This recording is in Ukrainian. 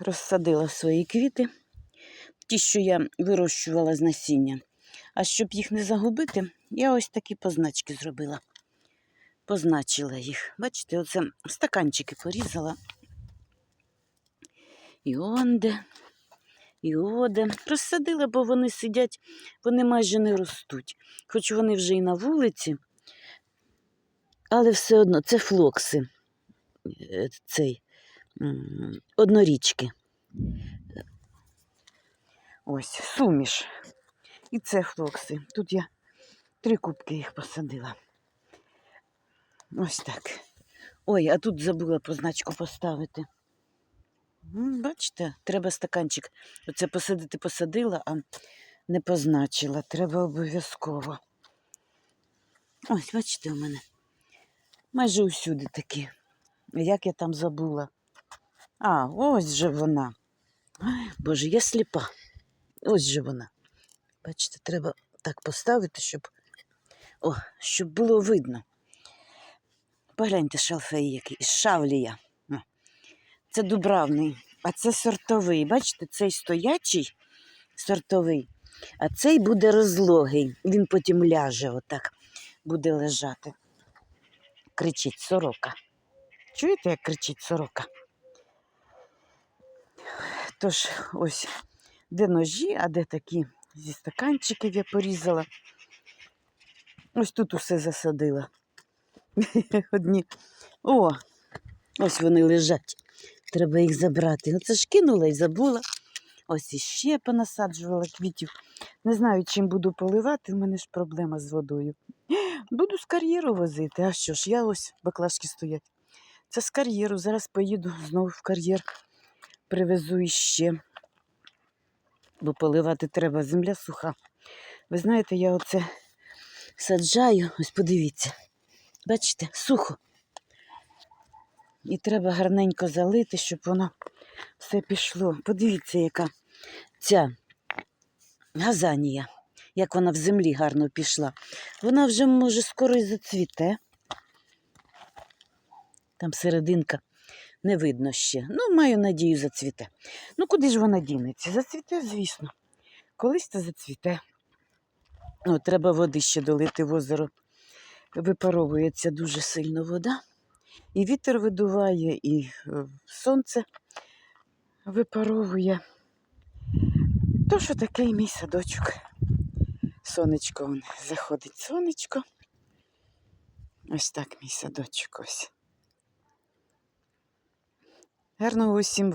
розсадила свої квіти, ті, що я вирощувала з насіння. А щоб їх не загубити, я ось такі позначки зробила. Позначила їх. Бачите, оце стаканчики порізала. І онде, і оде. Розсадила, бо вони сидять, вони майже не ростуть. Хоч вони вже і на вулиці, але все одно це флокси. Е, Цей однорічки. Ось, суміш. І це флокси. Тут я три кубки їх посадила. Ось так. Ой, а тут забула позначку поставити. Бачите, треба стаканчик. Оце посадити посадила, а не позначила. Треба обов'язково. Ось, бачите, у мене майже усюди такі. Як я там забула? А, ось же вона. Ай, Боже, я сліпа. Ось же вона. Бачите, треба так поставити, щоб, О, щоб було видно. Погляньте, шалфей який, шавлія. О, Це дубравний, а це сортовий. Бачите, цей стоячий сортовий, а цей буде розлогий. Він потім ляже отак, буде лежати. Кричить сорока. Чуєте, як кричить сорока? Тож, ось, де ножі, а де такі зі стаканчиків я порізала. Ось тут усе засадила. Одні. О, ось вони лежать. Треба їх забрати. Ну це ж кинула і забула. Ось іще понасаджувала квітів. Не знаю, чим буду поливати, в мене ж проблема з водою. Буду з кар'єру возити. А що ж, я ось баклажки стоять. Це з кар'єру. Зараз поїду знову в кар'єр, привезу іще. Бо поливати треба, земля суха. Ви знаєте, я оце саджаю, ось подивіться. Бачите, сухо. І треба гарненько залити, щоб воно все пішло. Подивіться, яка ця газанія, як вона в землі гарно пішла. Вона вже, може, скоро і зацвіте. Там серединка не видно ще. Ну, маю надію, зацвіте. Ну, куди ж вона дінеться? Зацвіте, звісно. Колись то зацвіте. О, треба води ще долити в озеро. Випаровується дуже сильно вода. І вітер видуває, і е, сонце випаровує. То що такий мій садочок. Сонечко он, заходить сонечко. Ось так мій садочок ось. Гарного усім